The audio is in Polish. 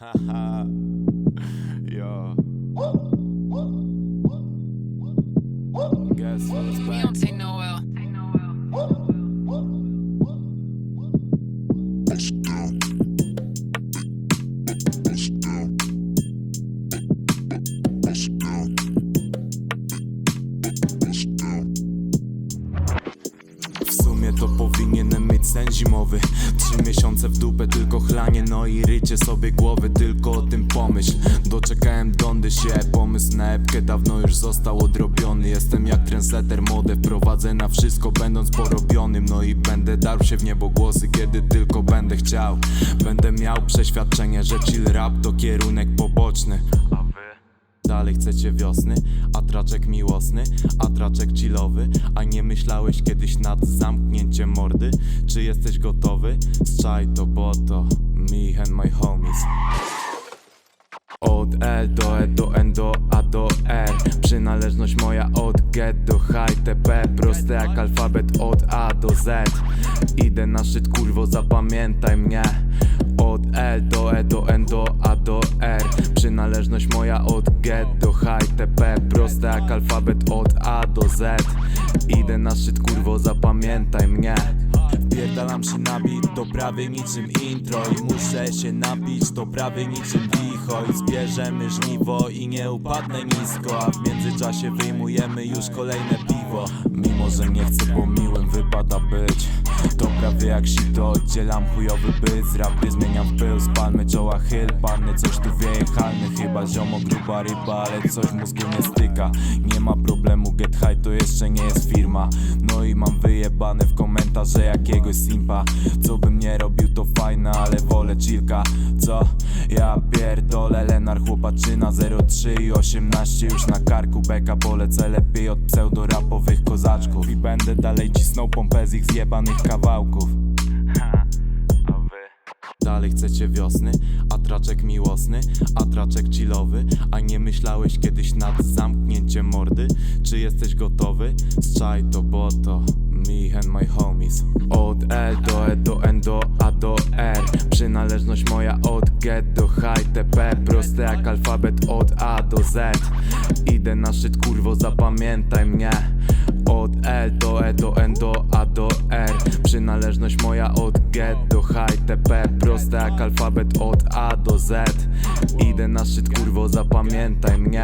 Haha. Yo. Guess We back? don't take no L. W sumie to powinienem mieć sen zimowy. Trzy miesiące w dupę, tylko chlanie No i rycie sobie głowy, tylko o tym pomyśl. Doczekałem dondy się Pomysł na epkę dawno już został odrobiony. Jestem jak trendsetter, modę wprowadzę na wszystko Będąc porobionym, no i będę darł się w niebo głosy Kiedy tylko będę chciał. Będę miał przeświadczenie, że chill rap to kierunek poboczny Dalej chcecie wiosny, a traczek miłosny, a traczek chillowy A nie myślałeś kiedyś nad zamknięciem mordy? Czy jesteś gotowy? Strzelaj to boto, me and my homies od L do E do N do A do R Przynależność moja od get do high TP Proste jak alfabet od A do Z. Idę na szczyt kurwo zapamiętaj mnie. Od L do E do N do A do R. Przynależność moja od get do high TP Proste jak alfabet od A do Z. Idę na szczyt kurwo zapamiętaj mnie Wpierdalam się na beat, to prawie niczym intro I muszę się napić, to prawie niczym wicho I zbierzemy żniwo i nie upadnę nisko A w międzyczasie wyjmujemy już kolejne piwo Mimo, że nie chcę, bo miłym wypada być. To prawie jak sito, oddzielam. Chujowy byt Z rapy zmieniam pył, z palmy czoła chyl Panny, coś tu wieje halny Chyba ziomo, gruba ryba, ale coś mózgu nie styka. Nie ma problemu, get high to jeszcze nie jest firma. No i mam wyjebane w komentarze jakiegoś simpa. Co bym nie robił to fajne, ale wolę chillka. Co? Ja pierdolę, Lenar chłopaczyna 03 i 18 już na karku. Beka polecę lepiej od pseudorapowych kozaczków. I będę dalej cisnął pompę z ich zjebanych kawałków? Dalej chcecie wiosny, a traczek miłosny, a traczek chillowy? A nie myślałeś kiedyś nad zamknięciem mordy? Czy jesteś gotowy? Strzelaj to boto, me and my homies. Od L do E do N do A do R. Przynależność moja od get do high TP Proste jak alfabet od A do Z. Idę na szczyt kurwo zapamiętaj mnie. Od L do E do N do A do R. Przynależność moja od get do high TP Proste jak alfabet od A do Z. Idę na szczyt kurwo zapamiętaj mnie